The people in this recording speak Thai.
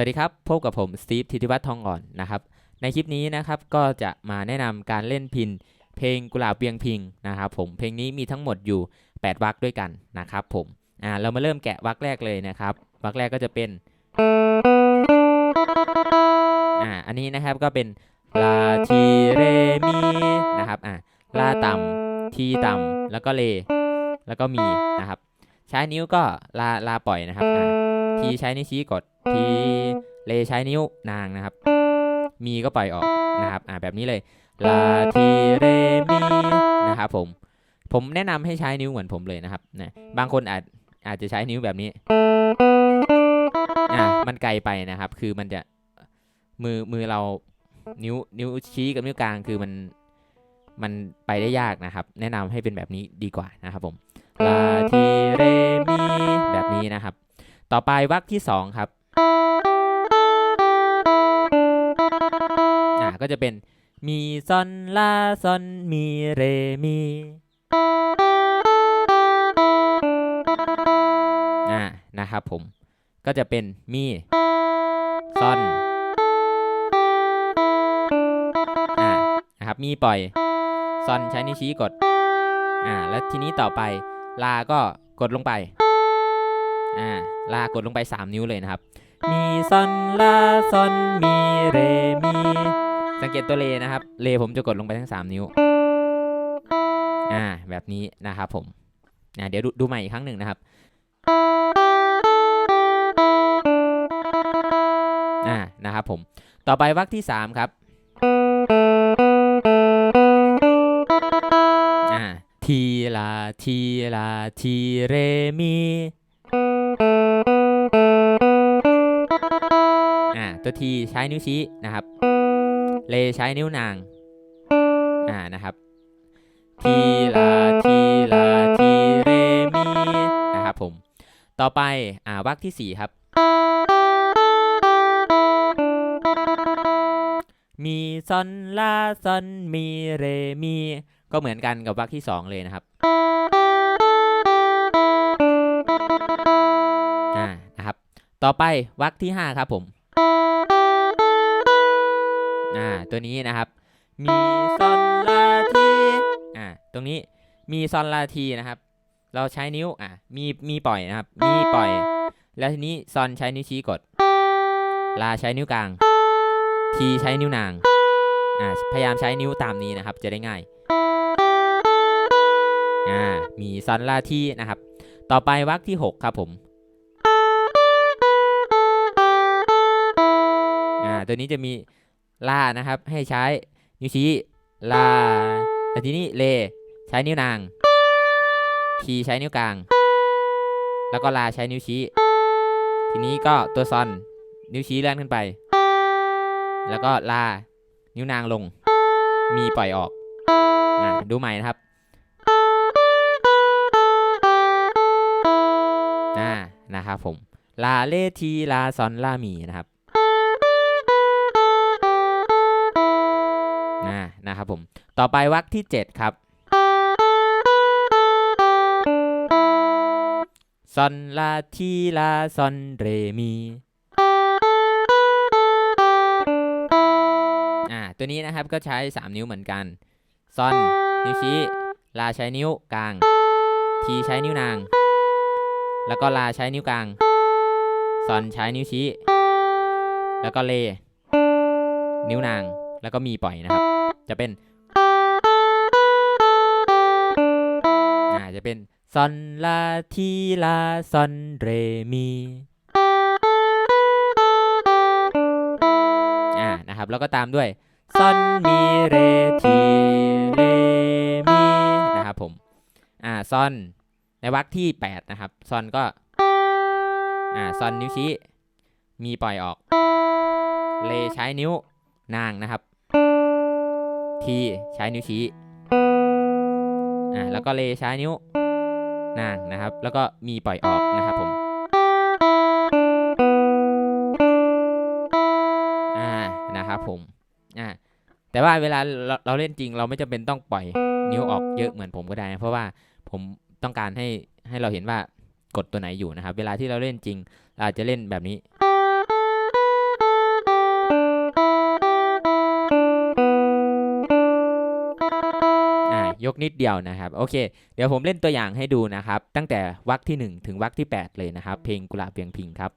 สวัสดีครับ พบกับผมสตีฟธิติวัฒน์ทองอ่อนนะครับ ในคลิปนี้นะครับก็จะมาแนะนำการเล่นพิน เพลงกุหลาบเวียงพิงนะครับผมเพลงนี้มีทั้งหมดอยู่ 8วรรคด้วยกันนะครับผมอ่าเรามาเริ่มแกะวรรคแรกเลยนะครับวรรคแรกก็จะเป็นอ่าอันนี้นะครับก็เป็นลาทีเรมีนะครับอ่าลาต่ำทีต่ำแล้วก็เล แล้วก็มีนะครับ ใช้นิ้วก็ลาลาปล่อยนะครับทีใช้นิ้วชี้กด ทีเลใช้นิ้วนางนะครับ มีก็ปล่อยออกนะครับอ่าแบบนี้เลยลาทีเรมีนะครับผมผมแนะนำให้ใช้นิ้วเหมือนผมเลยนะครับนะบางคนอาจอาจจะใช้นิ้วแบบนี้อ่ามันไกลไปนะครับ คือมันจะมือมือเรานิ้วนิ้วชี้กับนิ้วกลางคือมันมันไปได้ยากนะครับ แนะนำให้เป็นแบบนี้ดีกว่านะครับผมลาทีเรมีแบบนี้นะครับ ต่อไปวรรคที่สองครับ ก็จะเป็นมีซอนลาซอนมีเรมีอ่านะครับผมก็จะเป็นมีซอนอ่านะครับมีปล่อยซอนใช้นิ้วชี้กดอ่าแล้วทีนี้ต่อไปลาก็กดลงไปอ่าลากดลงไป 3 นิ้วเลยนะครับ มีซอนลาซอนมีเรมี สังเกตตัวเลนะครับ เลผมจะกดลงไปทั้ง 3 นิ้ว อ่า แบบนี้นะครับผมอ่าเดี๋ยวดูดูใหม่อีกครั้งหนึ่งนะครับ อ่า นะครับผม ต่อไปวรรคที่ 3 ครับ อ่า ทีลา ทีลา ทีเรมีอ่า ตัวทีใช้นิ้วชี้นะครับ เลใช้นิ้วนาง อ่านะครับ ทีลาทีลาทีเรมีนะครับผม ต่อไป อ่าวรรคที่สี่ครับ มีซอนลาซอนมีเรมี ก็เหมือนกันกับวรรคที่สองเลยนะครับอ่านะครับ ต่อไปวรรคที่ห้าครับผม อ่าตัวนี้นะครับ มีซอนลาทีอ่าตรงนี้มีซอนลาทีนะครับ เราใช้นิ้วอ่ามีมีปล่อยนะครับ มีปล่อย แล้วทีนี้ซอนใช้นิ้วชี้กด ลาใช้นิ้วกลาง ทีใช้นิ้วนางอ่าพยายามใช้นิ้วตามนี้นะครับ จะได้ง่ายอ่ามีซอนลาทีนะครับ ต่อไปวรรคที่ 6 ครับผมอ่าตัวนี้จะมี ลานะครับ ให้ใช้นิ้วชี้ลาแต่ทีนี้เลใช้นิ้วนาง ทีใช้นิ้วกลาง แล้วก็ลาใช้นิ้วชี้ ทีนี้ก็ตัวซอนนิ้วชี้เลื่อนขึ้นไป แล้วก็ลา นิ้วนางลง มีปล่อยออกอดูใหม่นะครับอ่านะครับผม ลาเลทีลาซอนลามีนะครับ อ่านะครับผม ต่อไปวรรคที่ 7 ครับซอนลาทีลาซอนเรมีอ่าตัวนี้นะครับก็ใช้ 3 นิ้วเหมือนกันซอนนิ้วชี้ลาใช้นิ้วกลาง ทีใช้นิ้วนาง แล้วก็ลาใช้นิ้วกลางซอนใช้นิ้วชี้ แล้วก็เล นิ้วนางแล้วก็มีปล่อยนะครับ จะเป็นอ่าจะเป็นซอนลาทีลาซอนเรมีอ่านะครับแล้วก็ตามด้วยซอนมีเรทีเลมีนะครับผมอ่าซอนในวรรคที่ 8 นะครับซอนก็อ่าซอนนิ้วชี้มีปล่อยออกเลใช้นิ้วนางนะครับ ทีใช้นิ้วชี้อ่าแล้วก็เลใช้นิ้วนางนะครับ แล้วก็มีปล่อยออกนะครับผมอ่านะครับผมอ่าแต่ว่าเวลาเราเราเล่นจริงเราไม่จำเป็นต้องปล่อยนิ้วออกเยอะเหมือนผมก็ได้นะเพราะว่าผมต้องการให้ให้เราเห็นว่ากดตัวไหนอยู่นะครับ เวลาที่เราเล่นจริงเราจจะเล่นแบบนี้ ยกนิดเดียวนะครับโอเค เดี๋ยวผมเล่นตัวอย่างให้ดูนะครับ ตั้งแต่วรรคที่ 1 ถึงวรรคที่ 8 เลยนะครับ เพลงกุหลาบเพียงพิงครับ